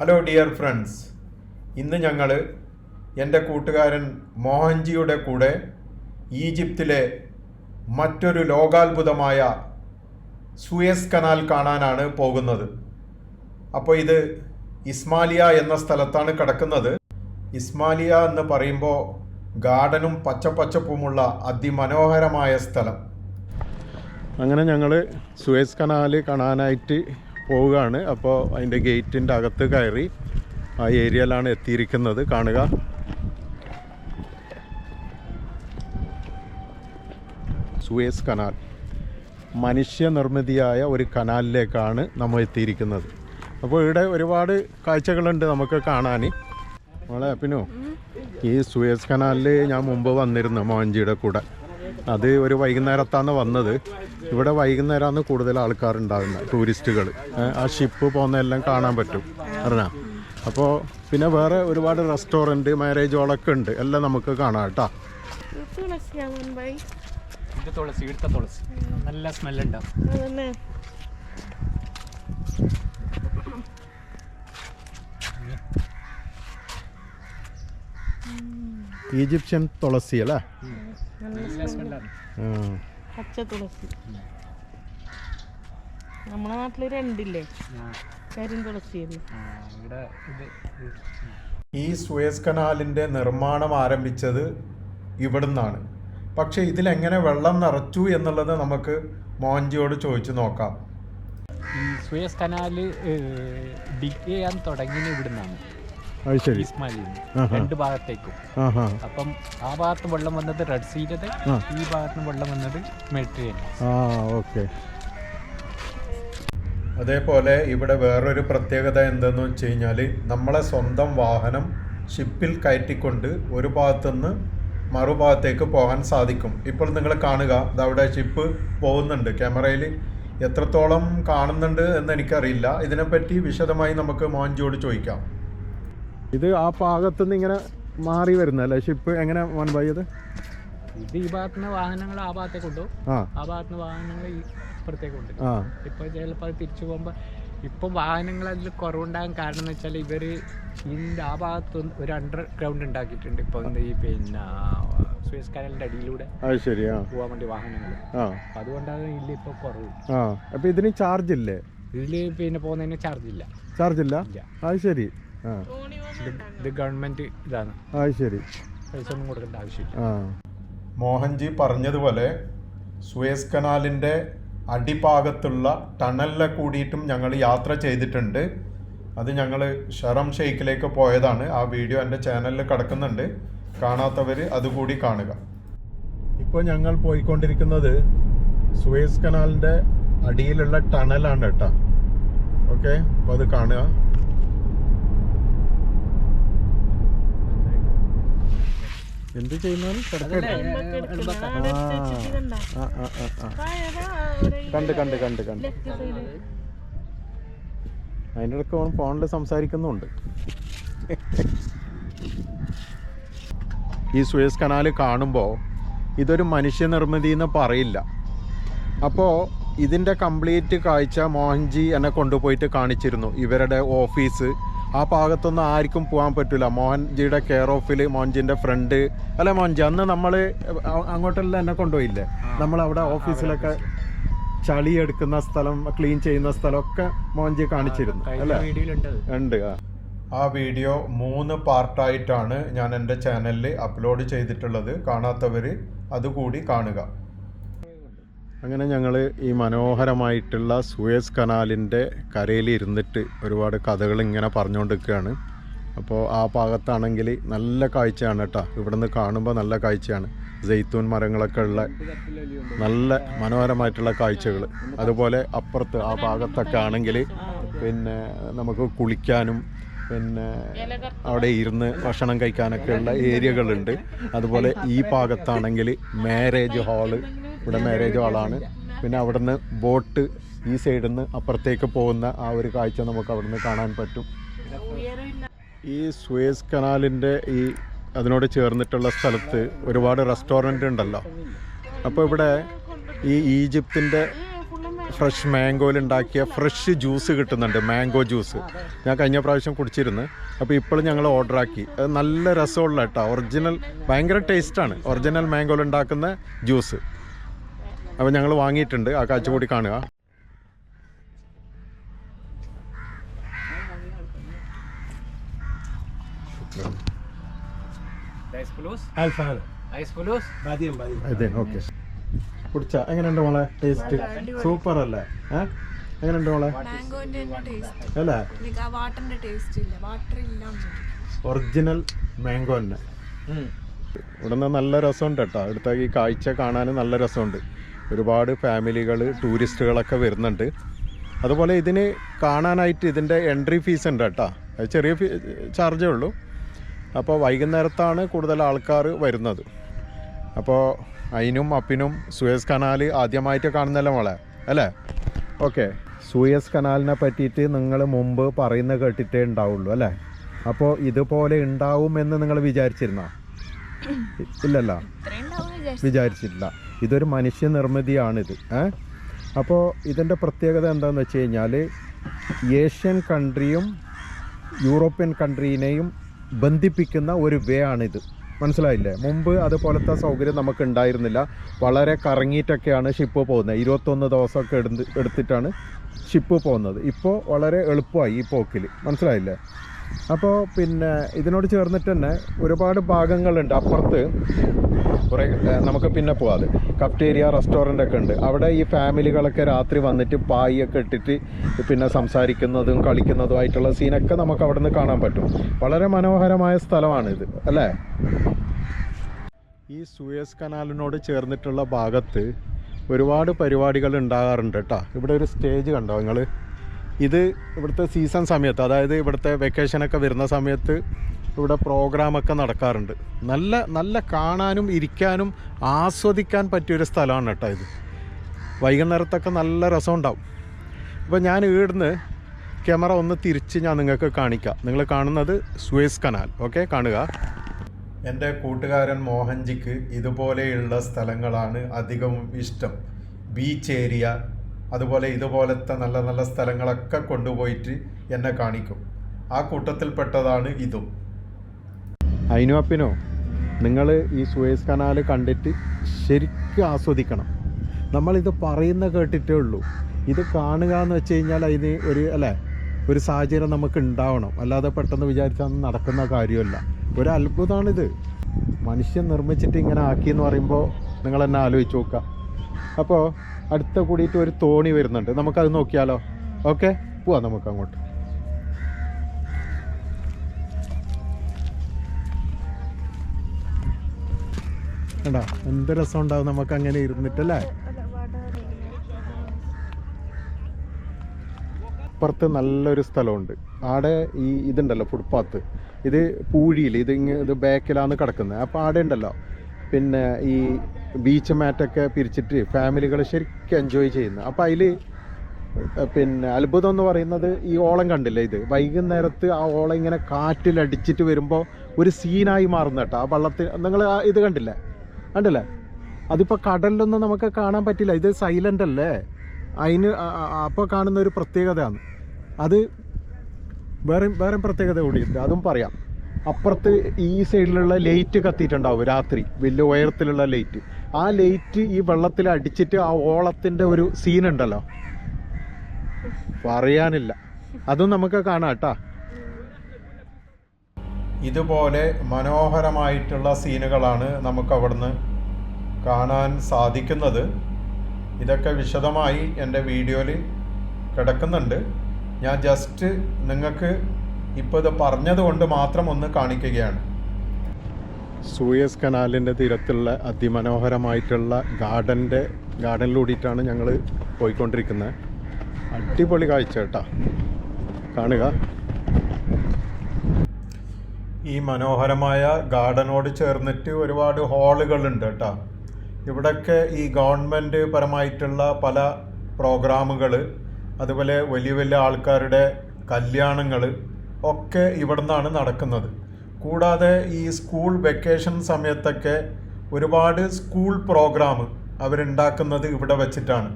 Hello dear friends ഇന്ന് ഞങ്ങൾ എന്റെ കൂട്ടുകാരൻ മോഹൻജിയുടെ കൂടെ ഈജിപ്തിലെ മറ്റൊരു ലോകാത്ഭുതമായ സുയസ് കനാൽ കാണാനാണ് പോകുന്നത്. അപ്പോൾ ഇത് ഇസ്മാലിയ എന്ന സ്ഥലത്താണ് കിടക്കുന്നത്. ഇസ്മാലിയ എന്ന് പറയുമ്പോൾ ഗാർഡനും പച്ചപ്പച്ചപ്പുമുള്ള അതിമനോഹരമായ സ്ഥലം. അങ്ങനെ ഞങ്ങൾ സുയസ് കനാൽ കാണാനായിട്ട് പോവുകയാണ്. അപ്പോൾ അതിന്റെ ഗേറ്റിന്റെ അകത്ത് കയറി ആ ഏരിയയിലാണ് എത്തിയിരിക്കുന്നത്. കാണുക. Suez canal. മനുഷ്യനിർമ്മിതിയായ ഒരു കനാലിലേക്കാണ് നമ്മൾ എത്തിയിരിക്കുന്നത്. അപ്പോൾ ഇവിടെ ഒരുപാട് കാഴ്ചകളുണ്ട് നമുക്ക് കാണാൻ മോളെ പിന്നോ ഈ സുവേസ് കനാലിൽ ഞാൻ മുമ്പ് വന്നിരുന്നു മോഹൻജിയുടെ കൂടെ. അത് ഒരു വൈകുന്നേരത്താണ് വന്നത്. ഇവിടെ വൈകുന്നേരമാണ് കൂടുതൽ ആൾക്കാരുണ്ടാകുന്നത് ടൂറിസ്റ്റുകൾ. ആ ഷിപ്പ് പോകുന്നതെല്ലാം കാണാൻ പറ്റും. അറിയാം അപ്പോൾ പിന്നെ വേറെ ഒരുപാട് റെസ്റ്റോറന്റ് മാരേജ് ഹോളൊക്കെ ഉണ്ട്. എല്ലാം നമുക്ക് കാണാം കേട്ടോ. തുളസിയാവൻ ബൈ ഇത് തുളസി ഇവിടുത്തെ തുളസി. നല്ല സ്മെല്ലുണ്ടാവും ഈജിപ്ഷ്യൻ തുളസി അല്ലേ. പച്ച തുളസി. നമ്മുടെ നാട്ടിൽ രണ്ടില്ലേ? കരിം തുളസിയല്ലേ ഇവിടെ ഇത് ഇത്. ഈ സുയസ് കനാലിന്റെ നിർമ്മാണം ആരംഭിച്ചത് ഇവിടുന്നാണ്. പക്ഷേ ഇതിലെങ്ങനെ വെള്ളം നിറച്ചു എന്നുള്ളത് നമുക്ക് മോഹൻജിയോട് ചോദിച്ചു നോക്കാം. ഈ സുയസ് കനാല് ഡിഗ് ചെയ്യാൻ തുടങ്ങിയത് ഇവിടുന്നാണ്. അത് ശരി. ഇസ്മാലിൽ രണ്ട് ഭാഗത്തേക്കും. അപ്പം ആ ഭാഗത്ത് വെള്ളം വന്നത് റെഡ് സീറ്റത് ഈ ഭാഗത്ത് വെള്ളം വന്നത് മെഡിറ്ററേനിയൻ ആ ഓക്കെ അതേപോലെ ഇവിടെ വേറൊരു പ്രത്യേകത എന്തെന്ന് വെച്ച് കഴിഞ്ഞാൽ നമ്മളെ സ്വന്തം വാഹനം ഷിപ്പിൽ കയറ്റിക്കൊണ്ട് ഒരു ഭാഗത്തുനിന്ന് മറുഭാഗത്തേക്ക് പോകാൻ സാധിക്കും. ഇപ്പോൾ നിങ്ങൾ കാണുക അവിടെ ഷിപ്പ് പോകുന്നുണ്ട്. ക്യാമറയിൽ എത്രത്തോളം കാണുന്നുണ്ട് എന്ന് എനിക്കറിയില്ല. ഇതിനെപ്പറ്റി വിശദമായി നമുക്ക് മോഹൻജിയോട് ചോദിക്കാം. ഇത് ആ ഭാഗത്തുനിന്ന് ഇങ്ങനെ മാറി വരുന്നല്ലേ ഷിപ്പ് എങ്ങനെ മോൻബായത് ഇത്? ഈ ഭാഗത്തുനിന്ന് വാഹനങ്ങൾ ആ ഭാഗത്തേക്ക് കൊണ്ടുപോകും. ആ. ആ ഭാഗത്തുനിന്ന് വാഹനങ്ങൾ ഈ ഇപ്പുറത്തേക്ക് കൊണ്ടുപോകും. ആ. ചിലപ്പോ ചിലപ്പോൾ അത് തിരിച്ചു പോകുമ്പോൾ ഇപ്പൊ വാഹനങ്ങൾ അതിൽ കുറവുണ്ടാകാൻ കാരണം എന്ന് വെച്ചാൽ ഇവർ ഇതിന്റെ ആ ഭാഗത്ത് ഒരു അണ്ടർ ഗ്രൗണ്ട് ഉണ്ടാക്കിയിട്ടുണ്ട്. ഇപ്പൊ എന്ത് ഈ പിന്നെ സുയസ് കനലിന്റെ അടിയിലൂടെ അത് ആ. പോകാൻ വേണ്ടി വാഹനങ്ങൾ. ആ. അതുകൊണ്ടാണ് ഇല്ല ഇപ്പൊ കുറവ്. ആ. ഇതിന് ചാർജ് ഇല്ലേ? ഇതിൽ പിന്നെ പോകുന്നതിന് ചാർജ് ഇല്ല. ചാർജ് ഇല്ല? ഇല്ല. അത് ശരി. ഇത് ഇത് ഇതാണ്. അത് ശരി. പൈസ ഒന്നും കൊടുക്കേണ്ട ആവശ്യമില്ല. ആ. മോഹൻജി പറഞ്ഞതുപോലെ സുവേസ് കനാലിന്റെ അടിഭാഗത്തുള്ള ടണലിലെ കൂടിയിട്ടും ഞങ്ങൾ യാത്ര ചെയ്തിട്ടുണ്ട്. അത് ഞങ്ങൾ ഷറം ഷെയ്ഖിലേക്ക് പോയതാണ്. ആ വീഡിയോ എന്റെ ചാനലിൽ കിടക്കുന്നുണ്ട്. കാണാത്തവർ അതുകൂടി കാണുക. ഇപ്പോൾ ഞങ്ങൾ പോയിക്കൊണ്ടിരിക്കുന്നത് സുവേസ് കനാലിന്റെ അടിയിലുള്ള ടണലാണ് കേട്ടോ. ഓക്കെ? അപ്പോൾ അത് കാണുക. എന്ത് ചെയ്യുന്നാലും ഫോണിൽ ആ ആ ആ കണ്ട് കണ്ട് കണ്ട് കണ്ട്. അതിന്റെ ഇടയ്ക്ക് അവൻ ഫോണിൽ സംസാരിക്കുന്നുണ്ട്. ഈ സുയസ് കനാൽ കാണുമ്പോൾ ഇതൊരു മനുഷ്യ നിർമ്മിതി എന്ന് പറയില്ല. അപ്പോ ഇതിന്റെ കംപ്ലീറ്റ് കാഴ്ച മോഹൻജി എന്നെ കൊണ്ടുപോയിട്ട് കാണിച്ചിരുന്നു. ഇവരുടെ ഓഫീസ് ആ ഭാഗത്തൊന്നും ആർക്കും പോകാൻ പറ്റില്ല മോഹൻജിയുടെ കെയർ ഓഫിൽ മോഹൻജിന്റെ ഫ്രണ്ട് അല്ല മോഹൻജി അന്ന് നമ്മൾ അങ്ങോട്ടെല്ലാം എന്നെ കൊണ്ടുപോയില്ലേ? നമ്മൾ അവിടെ ഓഫീസിലൊക്കെ ചളി എടുക്കുന്ന സ്ഥലം ക്ലീൻ ചെയ്യുന്ന സ്ഥലമൊക്കെ മോഹൻജി കാണിച്ചിരുന്നു. അല്ലേ. ഉണ്ട് ആ. ആ വീഡിയോ മൂന്ന് പാർട്ടായിട്ടാണ് ഞാൻ എന്റെ ചാനലിൽ അപ്ലോഡ് ചെയ്തിട്ടുള്ളത്. കാണാത്തവർ അതുകൂടി കാണുക. അങ്ങനെ ഞങ്ങൾ ഈ മനോഹരമായിട്ടുള്ള സൂയസ് കനാലിന്റെ കരയിൽ ഇരുന്നിട്ട് ഒരുപാട് കഥകൾ ഇങ്ങനെ പറഞ്ഞുകൊണ്ടിരിക്കുകയാണ് അപ്പോൾ ആ ഭാഗത്താണെങ്കിൽ നല്ല കാഴ്ചയാണ് കേട്ടോ. ഇവിടുന്ന് കാണുമ്പോൾ നല്ല കാഴ്ചയാണ്. ജെയ്ത്തൂൻ മരങ്ങളൊക്കെ ഉള്ള നല്ല മനോഹരമായിട്ടുള്ള കാഴ്ചകൾ അതുപോലെ അപ്പുറത്ത് ആ ഭാഗത്തൊക്കെ ആണെങ്കിൽ പിന്നെ നമുക്ക് കുളിക്കാനും പിന്നെ അവിടെ ഇരുന്ന് ഭക്ഷണം കഴിക്കാനൊക്കെ ഉള്ള ഏരിയകളുണ്ട്. അതുപോലെ ഈ ഭാഗത്താണെങ്കിൽ മാരേജ് ഹാൾ ഇവിടെ മാരേജ് ഹാളാണ് പിന്നെ അവിടുന്ന് ബോട്ട് ഈ സൈഡിൽ നിന്ന് അപ്പുറത്തേക്ക് പോകുന്ന ആ ഒരു കാഴ്ച നമുക്ക് അവിടുന്ന് കാണാൻ പറ്റും. ഈ സുവേസ് കനാലിന്റെ ഈ അതിനോട് ചേർന്നിട്ടുള്ള സ്ഥലത്ത് ഒരുപാട് റെസ്റ്റോറന്റ് ഉണ്ടല്ലോ. അപ്പോൾ ഇവിടെ ഈ ഈജിപ്തിന്റെ ഫ്രഷ് മാംഗോയിൽ ഉണ്ടാക്കിയ ഫ്രഷ് ജ്യൂസ് കിട്ടുന്നുണ്ട് മാംഗോ ജ്യൂസ്. ഞാൻ കഴിഞ്ഞ പ്രാവശ്യം കുടിച്ചിരുന്നു. അപ്പോൾ ഇപ്പോഴും ഞങ്ങൾ ഓർഡർ ആക്കി. അത് നല്ല രസമുള്ള കേട്ടോ. ഒറിജിനൽ ഭയങ്കര ടേസ്റ്റാണ്. ഒറിജിനൽ മാംഗോയിൽ ഉണ്ടാക്കുന്ന ജ്യൂസ്. അപ്പം ഞങ്ങൾ വാങ്ങിയിട്ടുണ്ട്. ആ കാഴ്ച കൂടി കാണുക. കുടിച്ച. എങ്ങനെയുണ്ട് മോളെ? ടേസ്റ്റ്? സൂപ്പർ അല്ലേ എങ്ങനെയുണ്ട് മോളെ? അല്ലേ? ഒറിജിനൽ മാംഗോ തന്നെ. ഇവിടെ നിന്ന് നല്ല രസമുണ്ട് കേട്ടോ. അടുത്ത ഈ കാഴ്ച കാണാനും നല്ല രസമുണ്ട്. ഒരുപാട് ഫാമിലികൾ ടൂറിസ്റ്റുകളൊക്കെ വരുന്നുണ്ട്. അതുപോലെ ഇതിന് കാണാനായിട്ട് ഇതിന്റെ എൻട്രി ഫീസ് ഉണ്ട് കേട്ടോ. അത് ചെറിയ ഫീ ചാർജേ ഉള്ളൂ. അപ്പോൾ വൈകുന്നേരത്താണ് കൂടുതൽ ആൾക്കാർ വരുന്നത്. അപ്പോൾ അതിനും അപ്പിനും സുയസ് കനാൽ ആദ്യമായിട്ട് കാണുന്നല്ലോ മോളെ? അല്ലേ? ഓക്കെ. സൂയസ് കനാലിനെ പറ്റിയിട്ട് നിങ്ങൾ മുമ്പ് പറയുന്ന കേട്ടിട്ടേ ഉണ്ടാവുള്ളൂ അല്ലേ? അപ്പോൾ ഇതുപോലെ ഉണ്ടാവും എന്ന് നിങ്ങൾ വിചാരിച്ചിരുന്നോ? ഇല്ലല്ലോ. വിചാരിച്ചിട്ടില്ല. ഇതൊരു മനുഷ്യ നിർമ്മിതിയാണിത് ഏ? അപ്പോൾ ഇതിന്റെ പ്രത്യേകത എന്താണെന്ന് വെച്ച് കഴിഞ്ഞാൽ ഏഷ്യൻ കൺട്രിയും യൂറോപ്യൻ കൺട്രീനെയും ബന്ധിപ്പിക്കുന്ന ഒരു വേ ആണിത്. മനസ്സിലായില്ലേ? മുമ്പ് അതുപോലത്തെ സൗകര്യം നമുക്ക് ഉണ്ടായിരുന്നില്ല വളരെ കറങ്ങിയിട്ടൊക്കെയാണ് ഷിപ്പ് പോകുന്നത്. ഇരുപത്തൊന്ന് ദിവസമൊക്കെ എടുത്ത് എടുത്തിട്ടാണ് ഷിപ്പ് പോകുന്നത്. ഇപ്പോൾ വളരെ എളുപ്പമായി ഈ പോക്കിൽ മനസ്സിലായില്ലേ? അപ്പോൾ പിന്നെ ഇതിനോട് ചേർന്നിട്ട് തന്നെ ഒരുപാട് ഭാഗങ്ങളുണ്ട്. അപ്പുറത്ത് കുറേ നമുക്ക് പിന്നെ പോവാതെ കഫ്റ്റേരിയ റെസ്റ്റോറന്റ് ഒക്കെ ഉണ്ട്. അവിടെ ഈ ഫാമിലികളൊക്കെ രാത്രി വന്നിട്ട് പായൊക്കെ ഇട്ടിട്ട് പിന്നെ സംസാരിക്കുന്നതും കളിക്കുന്നതുമായിട്ടുള്ള സീനൊക്കെ നമുക്ക് അവിടെ നിന്ന് കാണാൻ പറ്റും. വളരെ മനോഹരമായ സ്ഥലമാണിത് അല്ലേ? ഈ സൂയസ് കനാലിനോട് ചേർന്നിട്ടുള്ള ഭാഗത്ത് ഒരുപാട് പരിപാടികൾ ഉണ്ടാകാറുണ്ട് കേട്ടോ. ഇവിടെ ഒരു സ്റ്റേജ് കണ്ടോ നിങ്ങൾ? ഇത് ഇവിടുത്തെ സീസൺ സമയത്ത് അതായത് ഇവിടുത്തെ വെക്കേഷനൊക്കെ വരുന്ന സമയത്ത് ഇവിടെ പ്രോഗ്രാമൊക്കെ നടക്കാറുണ്ട്. നല്ല നല്ല കാണാനും ഇരിക്കാനും ആസ്വദിക്കാൻ പറ്റിയൊരു സ്ഥലമാണ് കേട്ടോ ഇത്. വൈകുന്നേരത്തൊക്കെ നല്ല രസം ഉണ്ടാവും അപ്പോൾ ഞാൻ ഇവിടുന്ന് ക്യാമറ ഒന്ന് തിരിച്ച് ഞാൻ നിങ്ങൾക്ക് കാണിക്കാം. നിങ്ങൾ കാണുന്നത് സുവേസ് കനാൽ. ഓക്കെ കാണുക. എന്റെ കൂട്ടുകാരൻ മോഹൻജിക്ക് ഇതുപോലെയുള്ള സ്ഥലങ്ങളാണ് അധികവും ഇഷ്ടം. ബീച്ച് ഏരിയ അതുപോലെ ഇതുപോലത്തെ നല്ല നല്ല സ്ഥലങ്ങളൊക്കെ കൊണ്ടുപോയിട്ട് എന്നെ കാണിക്കും. ആ കൂട്ടത്തിൽപ്പെട്ടതാണ് ഇതും. അയിനു അപ്പിനോ നിങ്ങൾ ഈ സുവേസ് കനാൽ കണ്ടിട്ട് ശരിക്കും ആസ്വദിക്കണം. നമ്മളിത് പറയുന്ന കേട്ടിട്ടേ ഉള്ളൂ. ഇത് കാണുക എന്ന് വെച്ച് കഴിഞ്ഞാൽ അതിന് ഒരു അല്ലേ? ഒരു സാഹചര്യം നമുക്ക് ഉണ്ടാവണം. അല്ലാതെ പെട്ടെന്ന് വിചാരിച്ചാൽ നടക്കുന്ന കാര്യമല്ല. ഒരു അത്ഭുതമാണിത് മനുഷ്യൻ നിർമ്മിച്ചിട്ട് ഇങ്ങനെ ആക്കി എന്ന് പറയുമ്പോൾ നിങ്ങൾ എന്നെ ആലോചിച്ച് നോക്കുക. അപ്പോൾ അടുത്ത കൂടിയിട്ട് ഒരു തോണി വരുന്നുണ്ട്. നമുക്കത് നോക്കിയാലോ? ഓക്കെ? പോവാം നമുക്ക് അങ്ങോട്ട്. കണ്ടോ? എന്ത് രസം ഉണ്ടാവും നമുക്ക് അങ്ങനെ ഇരുന്നിട്ടല്ലേ? അപ്പുറത്ത് നല്ലൊരു സ്ഥലമുണ്ട്. ആടെ ഈ ഇതുണ്ടല്ലോ ഫുട്പാത്ത് ഇത് പൂഴിയിൽ ഇത് ഇത് ബാക്കിലാണ് കിടക്കുന്നത് അപ്പോൾ ആടെ ഉണ്ടല്ലോ. പിന്നെ ഈ ബീച്ച് മാറ്റൊക്കെ പിരിച്ചിട്ട് ഫാമിലികൾ ശരിക്കും എൻജോയ് ചെയ്യുന്നു. അപ്പോൾ അതിൽ പിന്നെ അത്ഭുതം എന്ന് പറയുന്നത് ഈ ഓളം കണ്ടില്ല ഇത്? വൈകുന്നേരത്ത് ആ ഓളം ഇങ്ങനെ കാറ്റിലടിച്ചിട്ട് വരുമ്പോൾ ഒരു സീനായി മാറുന്ന കേട്ടോ. ആ വള്ളത്തിൽ നിങ്ങൾ ഇത് കണ്ടില്ലേ? കണ്ടില്ലേ? അതിപ്പോൾ കടലിലൊന്നും നമുക്ക് കാണാൻ പറ്റില്ല. ഇത് സൈലന്റ് അല്ലേ? അതിന് അപ്പോൾ കാണുന്ന ഒരു പ്രത്യേകതയാണ്. അത് വേറെ വേറെ പ്രത്യേകത കൂടിയുണ്ട്. അതും പറയാം. അപ്പുറത്ത് ഈ സൈഡിലുള്ള ലൈറ്റ് കത്തിയിട്ടുണ്ടാവും രാത്രി. വലിയ ഉയരത്തിലുള്ള ലൈറ്റ് ആ ലൈറ്റ് ഈ വെള്ളത്തിൽ അടിച്ചിട്ട് ആ ഓളത്തിന്റെ ഒരു സീനുണ്ടല്ലോ പറയാനില്ല. അതും നമുക്ക് കാണാം കേട്ടാ. ഇതുപോലെ മനോഹരമായിട്ടുള്ള സീനുകളാണ് നമുക്ക് അവിടുന്ന് കാണാൻ സാധിക്കുന്നത്. ഇതൊക്കെ വിശദമായി എന്റെ വീഡിയോയിൽ കിടക്കുന്നുണ്ട്. ഞാൻ ജസ്റ്റ് നിങ്ങൾക്ക് ഇപ്പോൾ ഇത് പറഞ്ഞതുകൊണ്ട് മാത്രം ഒന്ന് കാണിക്കുകയാണ്. സൂയസ് കനാലിന്റെ തീരത്തുള്ള അതിമനോഹരമായിട്ടുള്ള ഗാർഡന്റെ ഗാർഡനിലൂടിയിട്ടാണ് ഞങ്ങൾ പോയിക്കൊണ്ടിരിക്കുന്നത്. അടിപൊളി കാഴ്ച കേട്ടാ. കാണുക. ഈ മനോഹരമായ ഗാർഡനോട് ചേർന്നിട്ട് ഒരുപാട് ഹാളുകളുണ്ട് കേട്ടോ. ഇവിടൊക്കെ ഈ ഗവൺമെന്റ് പരമായിട്ടുള്ള പല പ്രോഗ്രാമുകൾ അതുപോലെ വലിയ വലിയ ആൾക്കാരുടെ കല്യാണങ്ങൾ ഒക്കെ ഇവിടെ നിന്നാണ് നടക്കുന്നത്. കൂടാതെ ഈ സ്കൂൾ വെക്കേഷൻ സമയത്തൊക്കെ ഒരുപാട് സ്കൂൾ പ്രോഗ്രാം അവരുണ്ടാക്കുന്നത് ഇവിടെ വച്ചിട്ടാണ്.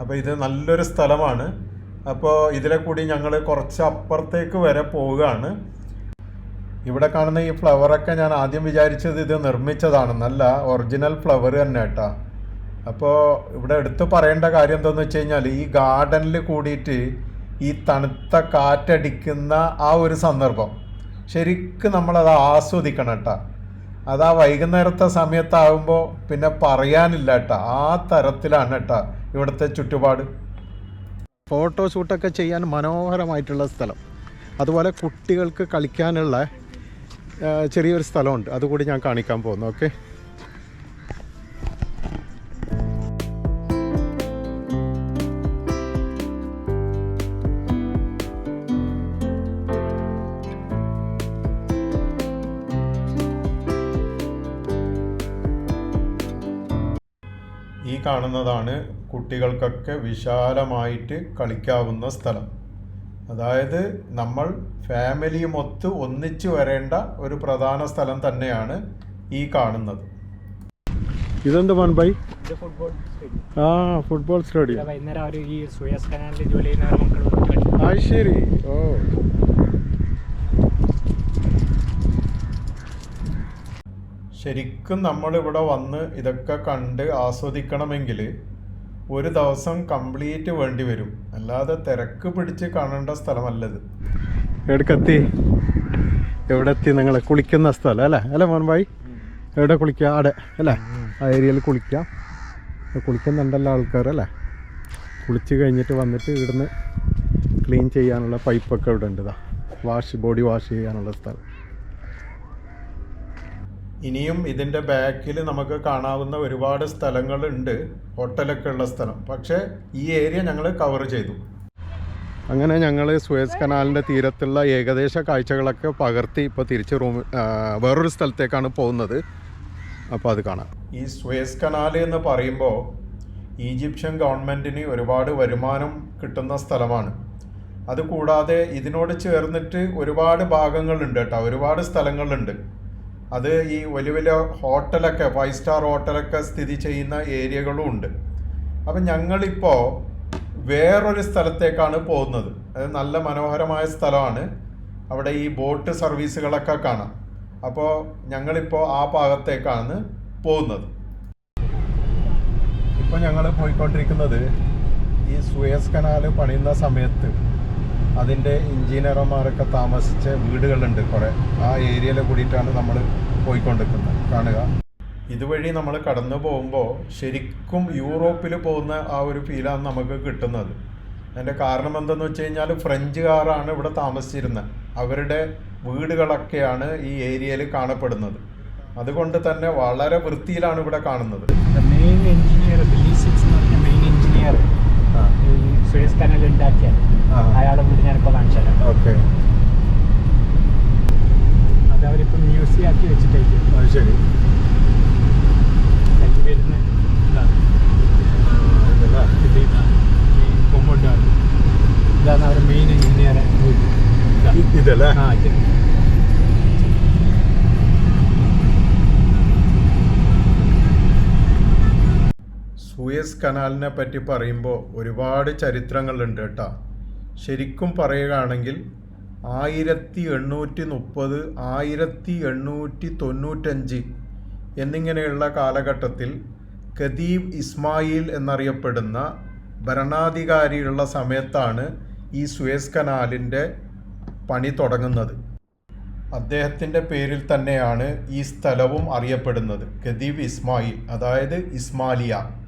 അപ്പോൾ ഇത് നല്ലൊരു സ്ഥലമാണ്. അപ്പോൾ ഇതിലെ കൂടി ഞങ്ങൾ കുറച്ച് അപ്പുറത്തേക്ക് വരെ പോവുകയാണ്. ഇവിടെ കാണുന്ന ഈ ഫ്ലവറൊക്കെ ഞാൻ ആദ്യം വിചാരിച്ചത് ഇത് നിർമ്മിച്ചതാണ് നല്ല ഒറിജിനൽ ഫ്ലവർ തന്നെ കേട്ടോ അപ്പോൾ ഇവിടെ എടുത്തു പറയേണ്ട കാര്യം എന്താണെന്ന് വെച്ച് കഴിഞ്ഞാൽ ഈ ഗാർഡനിൽ കൂടിയിട്ട് ഈ തണുത്ത കാറ്റടിക്കുന്ന ആ ഒരു സന്ദർഭം ശരിക്കും നമ്മളത് ആസ്വദിക്കണം കേട്ടോ അത് ആ വൈകുന്നേരത്തെ സമയത്താകുമ്പോൾ പിന്നെ പറയാനില്ല കേട്ടോ ആ തരത്തിലാണ് കേട്ടോ ഇവിടുത്തെ ചുറ്റുപാട്. ഫോട്ടോഷൂട്ടൊക്കെ ചെയ്യാൻ മനോഹരമായിട്ടുള്ള സ്ഥലം. അതുപോലെ കുട്ടികൾക്ക് കളിക്കാനുള്ള ചെറിയൊരു സ്ഥലമുണ്ട്. അതുകൂടി ഞാൻ കാണിക്കാൻ പോകുന്നു. ഓക്കെ? ഈ കാണുന്നതാണ് കുട്ടികൾക്കൊക്കെ വിശാലമായിട്ട് കളിക്കാവുന്ന സ്ഥലം. അതായത് നമ്മൾ ഫാമിലിയുമൊത്ത് ഒന്നിച്ചു വരേണ്ട ഒരു പ്രധാന സ്ഥലം തന്നെയാണ് ഈ കാണുന്നത്. ഇതെന്ത് മൺബൈ ഇത് ഫുട്ബോൾ സ്റ്റേഡിയം ആ ഫുട്ബോൾ സ്റ്റേഡിയം അത് ശരി. ഓ. ശരിക്കും നമ്മളിവിടെ വന്ന് ഇതൊക്കെ കണ്ട് ആസ്വദിക്കണമെങ്കിൽ ഒരു ദിവസം കംപ്ലീറ്റ് വേണ്ടി വരും. അല്ലാതെ തിരക്ക് പിടിച്ച് കാണേണ്ട സ്ഥലമല്ലത്. എവിടേക്കെത്തി? എവിടെ എത്തി നിങ്ങൾ കുളിക്കുന്ന സ്ഥലം അല്ലേ? അല്ലേ മോൻബായി എവിടെ കുളിക്കുക അവിടെ അല്ലേ? ആ ഏരിയയിൽ കുളിക്കാം. കുളിക്കുന്നുണ്ടല്ലോ ആൾക്കാർ അല്ലേ? കുളിച്ച് കഴിഞ്ഞിട്ട് വന്നിട്ട് ഇവിടുന്ന് ക്ലീൻ ചെയ്യാനുള്ള പൈപ്പൊക്കെ ഇവിടെ ഉണ്ട് ഇതാ. വാഷ് ബോഡി വാഷ് ചെയ്യാനുള്ള സ്ഥലം. ഇനിയും ഇതിന്റെ ബാക്കിൽ നമുക്ക് കാണാവുന്ന ഒരുപാട് സ്ഥലങ്ങളുണ്ട്. ഹോട്ടലൊക്കെ ഉള്ള സ്ഥലം. പക്ഷേ ഈ ഏരിയ ഞങ്ങൾ കവർ ചെയ്തു. അങ്ങനെ ഞങ്ങൾ സുയസ് കനാലിന്റെ തീരത്തുള്ള ഏകദേശ കാഴ്ചകളൊക്കെ പകർത്തി ഇപ്പോൾ തിരിച്ച് റൂം വേറൊരു സ്ഥലത്തേക്കാണ് പോകുന്നത്. അപ്പോൾ അത് കാണാം. ഈ സുയസ് കനാൽ എന്ന് പറയുമ്പോൾ ഈജിപ്ഷ്യൻ ഗവൺമെന്റിന് ഒരുപാട് വരുമാനം കിട്ടുന്ന സ്ഥലമാണ്. അതുകൂടാതെ ഇതിനോട് ചേർന്നിട്ട് ഒരുപാട് ഭാഗങ്ങളുണ്ട് കേട്ടോ. ഒരുപാട് സ്ഥലങ്ങളുണ്ട്. അത് ഈ വലിയ വലിയ ഹോട്ടലൊക്കെ ഫൈവ് സ്റ്റാർ ഹോട്ടലൊക്കെ സ്ഥിതി ചെയ്യുന്ന ഏരിയകളും ഉണ്ട്. അപ്പം ഞങ്ങളിപ്പോൾ വേറൊരു സ്ഥലത്തേക്കാണ് പോകുന്നത്. അത് നല്ല മനോഹരമായ സ്ഥലമാണ്. അവിടെ ഈ ബോട്ട് സർവീസുകളൊക്കെ കാണാം. അപ്പോൾ ഞങ്ങളിപ്പോൾ ആ ഭാഗത്തേക്കാണ് പോകുന്നത്. ഇപ്പോൾ ഞങ്ങൾ പോയിക്കൊണ്ടിരിക്കുന്നത് ഈ സുയസ് കനാൽ പണിയുന്ന സമയത്ത് അതിന്റെ എഞ്ചിനീയർമാരൊക്കെ താമസിച്ച വീടുകളുണ്ട് കുറേ. ആ ഏരിയയിൽ കൂടിയിട്ടാണ് നമ്മൾ പോയിക്കൊണ്ടിരിക്കുന്നത്. കാണുക. ഇതുവഴി നമ്മൾ കടന്നു പോകുമ്പോൾ ശരിക്കും യൂറോപ്പിൽ പോകുന്ന ആ ഒരു ഫീലാണ് നമുക്ക് കിട്ടുന്നത്. അതിന്റെ കാരണം എന്തെന്ന് വെച്ച് കഴിഞ്ഞാൽ ഫ്രഞ്ചുകാരാണ് ഇവിടെ താമസിച്ചിരുന്നത് അവരുടെ വീടുകളൊക്കെയാണ് ഈ ഏരിയയിൽ കാണപ്പെടുന്നത്. അതുകൊണ്ട് തന്നെ വളരെ വൃത്തിയിലാണ് ഇവിടെ കാണുന്നത്. Main engineer main engineer canal ഉണ്ടാക്കിയത്. ആ. അയാളെ വീട് ഞാനിപ്പോൾ കാണിച്ചു തരാം ഓക്കെ. അത് അവരിപ്പോൾ മ്യൂസിയം ആക്കി വെച്ചിട്ടേക്കും ശരി. വരുന്ന ഇതാണ് അവരുടെ മെയിൻ എഞ്ചിനീയറെ സൂയസ് കനാലിനെ പറ്റി പറയുമ്പോൾ ഒരുപാട് ചരിത്രങ്ങളുണ്ട് കേട്ടോ. ശരിക്കും പറയുകയാണെങ്കിൽ ആയിരത്തി എണ്ണൂറ്റി മുപ്പത് ആയിരത്തി എണ്ണൂറ്റി തൊണ്ണൂറ്റഞ്ച് എന്നിങ്ങനെയുള്ള കാലഘട്ടത്തിൽ ഖദീബ് ഇസ്മായിൽ എന്നറിയപ്പെടുന്ന ഭരണാധികാരിയുള്ള സമയത്താണ് ഈ സുയസ് കനാലിന്റെ പണി തുടങ്ങുന്നത്. അദ്ദേഹത്തിന്റെ പേരിൽ തന്നെയാണ് ഈ സ്ഥലവും അറിയപ്പെടുന്നത്. ഖദീബ് ഇസ്മായിൽ അതായത് ഇസ്മാലിയ.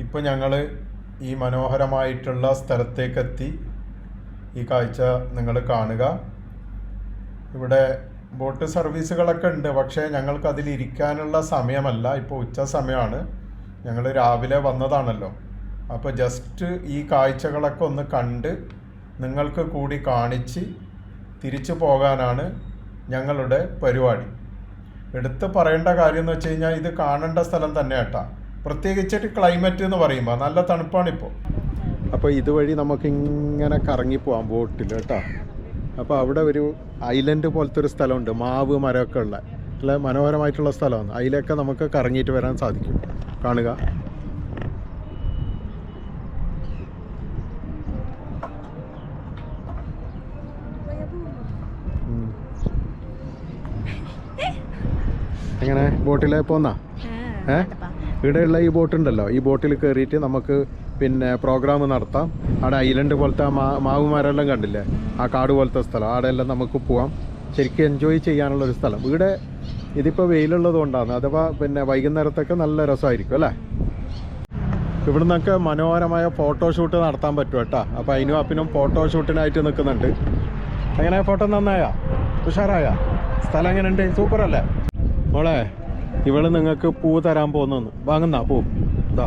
ഇപ്പോൾ ഞങ്ങൾ ഈ മനോഹരമായിട്ടുള്ള സ്ഥലത്തേക്കെത്തി. ഈ കാഴ്ച നിങ്ങൾ കാണുക. ഇവിടെ ബോട്ട് സർവീസുകളൊക്കെ ഉണ്ട്. പക്ഷേ ഞങ്ങൾക്ക് അതിലിരിക്കാനുള്ള സമയമല്ല. ഇപ്പോൾ ഉച്ച സമയമാണ് ഞങ്ങൾ രാവിലെ വന്നതാണല്ലോ. അപ്പോൾ ജസ്റ്റ് ഈ കാഴ്ചകളൊക്കെ ഒന്ന് കണ്ട് നിങ്ങൾക്ക് കൂടി കാണിച്ച് തിരിച്ചു പോകാനാണ് ഞങ്ങളുടെ പരിപാടി. എടുത്ത് പറയേണ്ട കാര്യം എന്ന് വെച്ച് കഴിഞ്ഞാൽ ഇത് കാണേണ്ട സ്ഥലം തന്നെ കേട്ടാ പ്രത്യേകിച്ചിട്ട് ക്ലൈമറ്റ് എന്ന് പറയുമ്പോൾ നല്ല തണുപ്പാണിപ്പോൾ അപ്പോൾ ഇതുവഴി നമുക്കിങ്ങനെ കറങ്ങി പോവാം ബോട്ടിൽ കേട്ടോ. അപ്പോൾ അവിടെ ഒരു ഐലൻഡ് പോലത്തെ ഒരു സ്ഥലമുണ്ട്. മാവ് മരമൊക്കെ ഉള്ള. നല്ല മനോഹരമായിട്ടുള്ള സ്ഥലമാണ്. അതിലൊക്കെ നമുക്ക് കറങ്ങിയിട്ട് വരാൻ സാധിക്കും. കാണുക. എങ്ങനെ? ബോട്ടിലെ പോന്നാ? ഏ? ഇവിടെയുള്ള ഈ ബോട്ടുണ്ടല്ലോ. ഈ ബോട്ടിൽ കയറിയിട്ട് നമുക്ക് പിന്നെ പ്രോഗ്രാം നടത്താം. അവിടെ ഐലൻഡ് പോലത്തെ മാ മാവ് മരമെല്ലാം കണ്ടില്ലേ? ആ കാട് പോലത്തെ സ്ഥലം. അവിടെ എല്ലാം നമുക്ക് പോവാം. ശരിക്കും എൻജോയ് ചെയ്യാനുള്ള ഒരു സ്ഥലം. ഇവിടെ ഇതിപ്പോൾ വെയിലുള്ളത് കൊണ്ടാണ്. അഥവാ പിന്നെ വൈകുന്നേരത്തൊക്കെ നല്ല രസമായിരിക്കും അല്ലേ? ഇവിടെ നിന്നൊക്കെ മനോഹരമായ ഫോട്ടോഷൂട്ട് നടത്താൻ പറ്റും കേട്ടോ. അപ്പോൾ അതിനും അപ്പിനും ഫോട്ടോഷൂട്ടിനായിട്ട് നിൽക്കുന്നുണ്ട്. അങ്ങനെ ഫോട്ടോ നന്നായ? ഉഷാറായ? സ്ഥലം എങ്ങനെയുണ്ട്? സൂപ്പർ അല്ലേ? മോളെ ഇവൾ നിങ്ങൾക്ക് പൂ തരാൻ പോകുന്നു. വാങ്ങുന്ന? പൂ. ഇതാ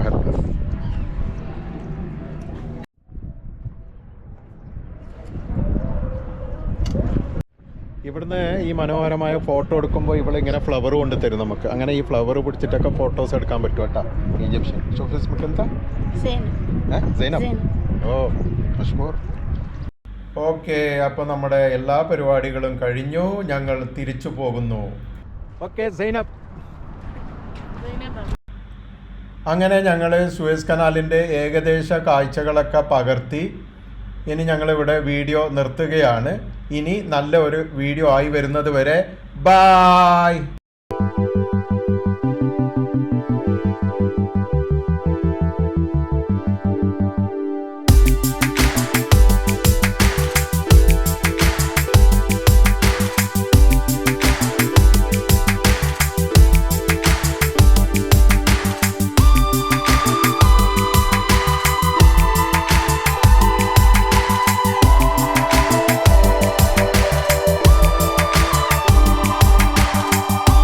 വാഹർ. ഇവിടുന്ന് ഈ മനോഹരമായ ഫോട്ടോ എടുക്കുമ്പോൾ ഇവളിങ്ങനെ ഫ്ലവർ കൊണ്ട് തരും നമുക്ക്. അങ്ങനെ ഈ ഫ്ലവർ പിടിച്ചിട്ടൊക്കെ ഫോട്ടോസ് എടുക്കാൻ പറ്റും കേട്ടോ. ഈജിപ്ഷ്യൻ സൈനബ് ഓ മഷ്കൂർ ഓക്കെ അപ്പോൾ നമ്മുടെ എല്ലാ പരിപാടികളും കഴിഞ്ഞു. ഞങ്ങൾ തിരിച്ചു പോകുന്നു. ഓക്കെ സൈനബ് അങ്ങനെ ഞങ്ങൾ സുയസ് കനാലിന്റെ ഏകദേശ കാഴ്ചകളൊക്കെ പകർത്തി. ഇനി ഞങ്ങളിവിടെ വീഡിയോ നിർത്തുകയാണ്. ഇനി നല്ല ഒരു വീഡിയോ ആയി വരുന്നത് വരെ. ബായ്